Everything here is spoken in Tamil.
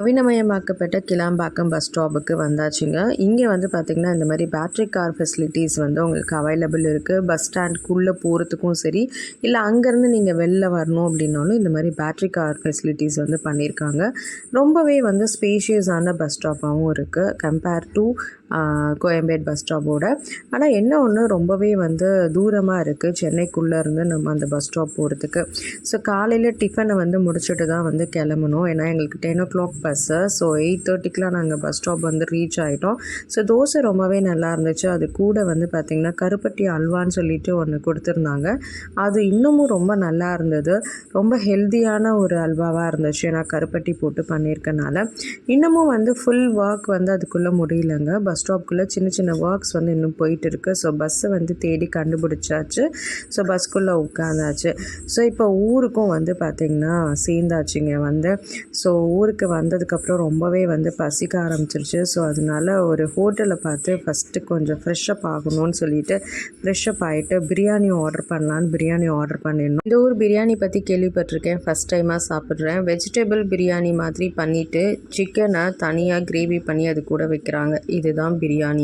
நவீனமயமாக்கப்பட்ட கிளாம்பாக்கம் பஸ் ஸ்டாப்புக்கு வந்தாச்சுங்க. இங்கே வந்து பார்த்திங்கன்னா இந்த மாதிரி பேட்ரி கார் ஃபெசிலிட்டிஸ் வந்து உங்களுக்கு அவைலபிள் இருக்குது பஸ் ஸ்டாண்ட்குள்ளே போகிறதுக்கும் சரி இல்லை அங்கேருந்து நீங்கள் வெளில வரணும் அப்படின்னாலும் இந்த மாதிரி பேட்ரி கார் ஃபெசிலிட்டிஸ் வந்து பண்ணியிருக்காங்க. ரொம்பவே வந்து ஸ்பேஷியஸான பஸ் ஸ்டாப்பாகவும் இருக்குது கம்பேர் டு கோயம்பேட் பஸ் ஸ்டாப்போட ஆனால் என்ன ஒன்று ரொம்பவே வந்து தூரமாக இருக்குது சென்னைக்குள்ளே இருந்து நம்ம அந்த பஸ் ஸ்டாப் போகிறதுக்கு ஸோ காலையில் டிஃபனை வந்து முடிச்சுட்டு தான் வந்து கிளம்பணும். ஏன்னா எங்களுக்கு ten o'clock bus so eight தேர்ட்டிக்கெலாம் நாங்கள் பஸ் ஸ்டாப் வந்து ரீச் ஆகிட்டோம் ஸோ தோசை ரொம்பவே நல்லா இருந்துச்சு. அது கூட வந்து பார்த்திங்கன்னா கருப்பட்டி அல்வான்னு சொல்லிட்டு ஒன்று கொடுத்துருந்தாங்க. அது இன்னமும் ரொம்ப நல்லா இருந்தது. ரொம்ப ஹெல்த்தியான ஒரு அல்வாவாக இருந்துச்சு. ஏன்னா கருப்பட்டி போட்டு பண்ணியிருக்கனால. இன்னமும் வந்து ஃபுல் ஒர்க் வந்து அதுக்குள்ளே முடியலங்க. பஸ் ஸ்டாப்குள்ளே சின்ன சின்ன ஒர்க்ஸ் வந்து இன்னும் போயிட்டு இருக்குது ஸோ பஸ்ஸை வந்து தேடி கண்டுபிடிச்சாச்சு. ஸோ பஸ்க்குள்ளே உட்காந்தாச்சு. ஸோ இப்போ ஊருக்கும் வந்து பார்த்திங்கன்னா சேர்ந்தாச்சுங்க வந்து. ஸோ ஊருக்கு வந்ததுக்கப்புறம் ரொம்பவே வந்து பசிக்க ஆரம்பிச்சிருச்சு. ஸோ அதனால ஒரு ஹோட்டலை பார்த்து ஃபஸ்ட்டு கொஞ்சம் ஃப்ரெஷ்ஷப் ஆகணும்னு சொல்லிட்டு ஃப்ரெஷ்ஷப் ஆகிட்டு பிரியாணி ஆர்டர் பண்ணலான்னு பிரியாணி ஆர்டர் பண்ணிடணும் இந்த ஊர் பிரியாணி பற்றி கே கேள்விப்பட்டிருக்கேன். ஃபஸ்ட் டைமாக சாப்பிட்றேன். வெஜிடபிள் பிரியாணி மாதிரி பண்ணிவிட்டு சிக்கனை தனியாக கிரேவி பண்ணி அது கூட வைக்கிறாங்க. இதுதான் பிரியாணி.